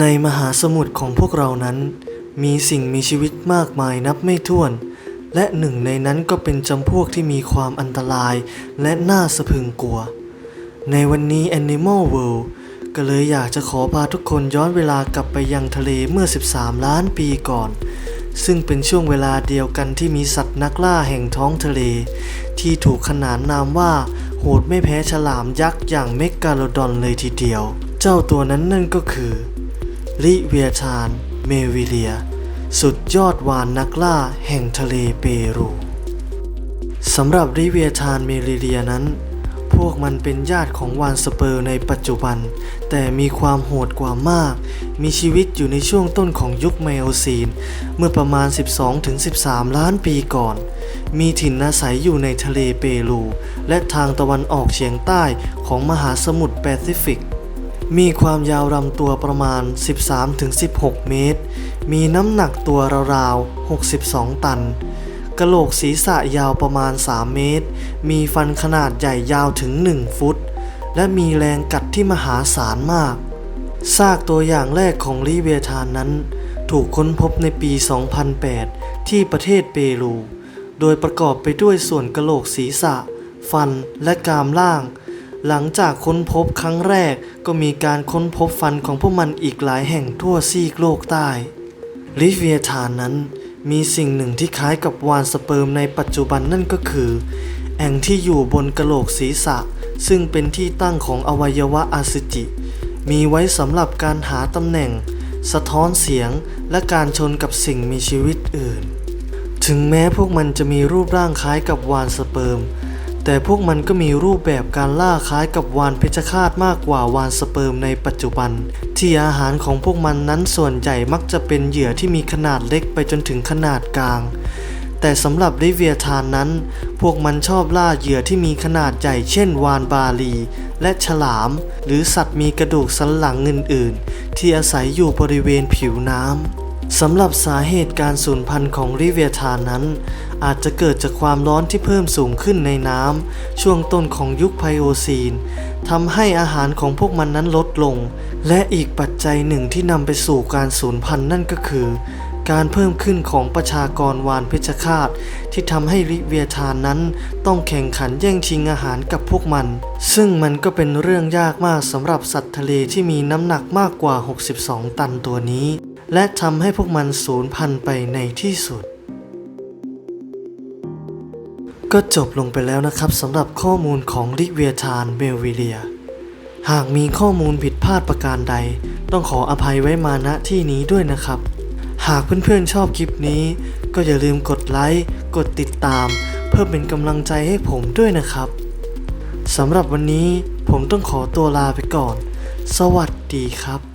ในมหาสมุทรของพวกเรานั้น มีสิ่งมีชีวิตมากมายนับไม่ถ้วน และหนึ่งในนั้นก็เป็นจำพวกที่มีความอันตรายและน่าสะพึงกลัว ในวันนี้ Animal World ก็เลยอยากจะขอพาทุกคนย้อนเวลากลับไปยังทะเลเมื่อ 13 ล้านปีก่อน ซึ่งเป็นช่วงเวลาเดียวกันที่มีสัตว์นักล่าแห่งท้องทะเล ที่ถูกขนานนามว่า โหดไม่แพ้ฉลามยักษ์อย่างเมกกาโลดอนเลยทีเดียว เจ้าตัวนั้นนั่นก็คือ ลิเวียทาน เมวิเลีย สุดยอดวานนักล่าแห่งทะเลเปรูสำหรับลิเวียทานเมริเลียนั้น พวกมันเป็นญาติของวานสเปอร์ในปัจจุบัน แต่มีความโหดกว่ามาก มีชีวิตอยู่ในช่วงต้นของยุคไมโอซีน เมื่อประมาณ 12-13 ล้านปีก่อน มีถิ่นอาศัยอยู่ในทะเลเปรู และทางตะวันออกเฉียงใต้ของมหาสมุทรแปซิฟิก มีความยาวลำตัวประมาณ 13-16 เมตร มีน้ำหนักตัวราวๆ 62 ตัน กระโหลกศีรษะยาวประมาณ 3 เมตร มีฟันขนาดใหญ่ยาวถึง 1 ฟุต และมีแรงกัดที่มหาศาลมาก ซากตัวอย่างแรกของลิเวียทานนั้น ถูกค้นพบในปี 2008 ที่ประเทศเปรู โดยประกอบไปด้วยส่วนกระโหลกศีรษะ ฟันและกรามล่าง หลังจากค้นพบครั้งแรกก็มีการค้นพบฟันของพวกมันอีกหลายแห่งทั่วซีกโลกใต้ ลิเวียทานนั้นมีสิ่งหนึ่งที่คล้ายกับวานสเปิร์มในปัจจุบันนั่นก็คือ แอ่งที่อยู่บนกระโหลกศีรษะ ซึ่งเป็นที่ตั้งของอวัยวะอสุจิ มีไว้สำหรับการหาตำแหน่ง สะท้อนเสียงและการชนกับสิ่งมีชีวิตอื่น ถึงแม้พวกมันจะมีรูปร่างคล้ายกับวานสเปิร์ม แต่พวกมันก็มีรูปแบบการล่าคล้ายกับวานเพชฌฆาตมากกว่าวานสเปิร์มในปัจจุบัน ที่อาหารของพวกมันนั้นส่วนใหญ่มักจะเป็นเหยื่อที่มีขนาดเล็กไปจนถึงขนาดกลาง แต่สำหรับลิเวียทานนั้น พวกมันชอบล่าเหยื่อที่มีขนาดใหญ่เช่นวานบาลี และฉลาม หรือสัตว์มีกระดูกสันหลังอื่นๆ ที่อาศัยอยู่บริเวณผิวน้ำ สำหรับสาเหตุการสูญพันธุ์ของริเวียทานนั้น อาจจะเกิดจากความร้อนที่เพิ่มสูงขึ้นในน้ำช่วงต้นของยุคไพโอซีนทำให้อาหารของพวกมันนั้นลดลง และอีกปัจจัยหนึ่งที่นำไปสู่การสูญพันธุ์นั่นก็คือ การเพิ่มขึ้นของประชากรวานเพชฌฆาต ที่ทำให้ริเวียทานนั้นต้องแข่งขันแย่งชิงอาหารกับพวกมัน ซึ่งมันก็เป็นเรื่องยากมากสำหรับสัตว์ทะเลที่มีน้ำหนักมากกว่า 62 ตันตัวนี้ และทำให้พวกมันสูญพันธุ์ไปในที่สุด ก็จบลงไปแล้วนะครับสำหรับข้อมูลของลิเวียทานเมลวิเลีย หากมีข้อมูลผิดพลาดประการใด ต้องขออภัยไว้มาณที่นี้ด้วยนะครับ หากเพื่อนๆชอบคลิปนี้ ก็อย่าลืมกดไลค์กดติดตาม เพื่อเป็นกำลังใจให้ผมด้วยนะครับสำหรับวันนี้ผมต้องขอตัวลาไปก่อน สวัสดีครับ